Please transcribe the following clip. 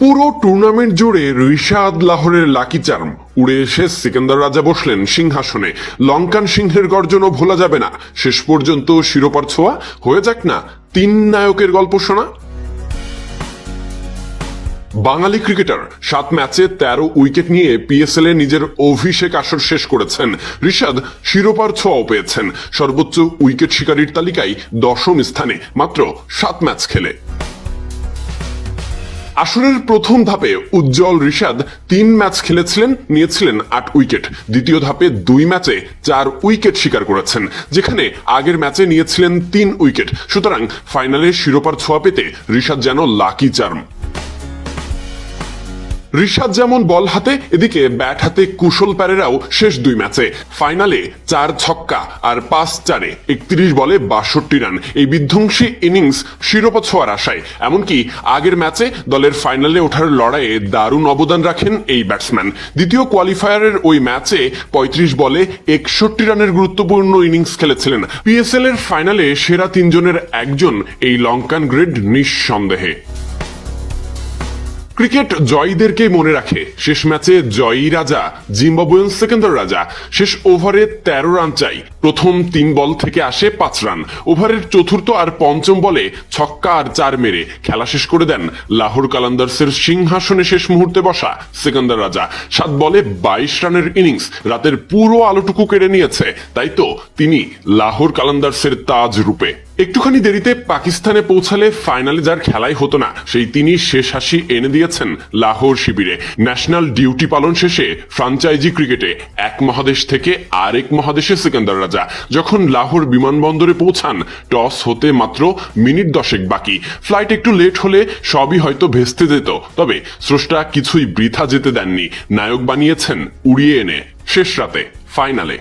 পুরো টুর্নামেন্ট জুড়ে রিশাদ লাহোরের লাকি চার্ম উড়ে এসে সিকান্দার রাজা বসলেন সিংহাসনে। লঙ্কান সিংহের গর্জনও ভোলা যাবে না। শেষ পর্যন্ত শিরোপার ছোঁয়া? হয়ে যাক না। তিন নায়কের গল্প শোনা। বাঙালি ক্রিকেটার, সাত ম্যাচে তেরো উইকেট নিয়ে পিএসএল এ নিজের অভিষেক আসর শেষ করেছেন। ঋষাদ শিরোপার ছোঁয়াও পেয়েছেন। সর্বোচ্চ উইকেট শিকারীর তালিকায় দশম স্থানে, মাত্র সাত ম্যাচ খেলে। আসরের প্রথম ধাপে উজ্জ্বল ঋষাদ তিন ম্যাচ খেলেছিলেন, নিয়েছিলেন আট উইকেট। দ্বিতীয় ধাপে দুই ম্যাচে চার উইকেট শিকার করেছেন, যেখানে আগের ম্যাচে নিয়েছিলেন তিন উইকেট। সুতরাং ফাইনালে শিরোপার ছোঁয়া পেতে ঋষাদ যেন লাকি চার্ম। ঋষাদ যেমন বল হাতে, এদিকে ব্যাট হাতে কুশল প্যারেরাও শেষ দুই ম্যাচে। ফাইনালে চার ছক্কা আর পাঁচ চারে একত্রিশ বলে বাষট্টি রান। এই বিধ্বংসী ইনিংস শিরোপা ছোঁয়ার আশায়। এমনকি আগের ম্যাচে দলের ফাইনালে ওঠার লড়াইয়ে দারুণ অবদান রাখেন এই ব্যাটসম্যান। দ্বিতীয় কোয়ালিফায়ারের ওই ম্যাচে পঁয়ত্রিশ বলে একষট্টি রানের গুরুত্বপূর্ণ ইনিংস খেলেছিলেন। পিএসএল এর ফাইনালে সেরা তিনজনের একজন এই লঙ্কান গ্রেড নিঃসন্দেহে। ক্রিকেট জয়ীদেরকে মনে রাখে। শেষ ম্যাচে জয়ী রাজা জিম্বাবুয়ান সেকেন্দার রাজা। শেষ ওভারে তেরো রান চাই। প্রথম তিন বল থেকে আসে পাঁচ রান ওভারের চতুর্থ আর পঞ্চম বলে ছক্কা আর চার মেরে। খেলা শেষ করে দেন লাহোর কালান্দার্সের সিংহাসনে শেষ মুহূর্তে বসা সেকেন্দার রাজা। সাত বলে বাইশ রানের ইনিংস রাতের পুরো আলোটুকু কেড়ে নিয়েছে। তাই তো তিনি লাহোর কালান্দার্সের তাজ রূপে। একটুখানি দেরিতে পাকিস্তানে পৌঁছালে ফাইনালে যার খেলাই হতো না, সেই তিনি শেষ হাসি এনে দিয়েছেন লাহোর শিবিরে। ন্যাশনাল ডিউটি পালন শেষে ফ্রাঞ্চাইজি ক্রিকেটে এক মহাদেশ থেকে আরেক মহাদেশে সিকান্দার রাজা। যখন লাহোর বিমানবন্দরে পৌঁছান, টস হতে মাত্র মিনিট দশেক বাকি। ফ্লাইট একটু লেট হলে সবই হয়তো ভেস্তে যেত, তবে স্রষ্টা কিছুই বৃথা যেতে দেননি। নায়ক বানিয়েছেন উড়িয়ে এনে। শেষ রাতে, ফাইনালে।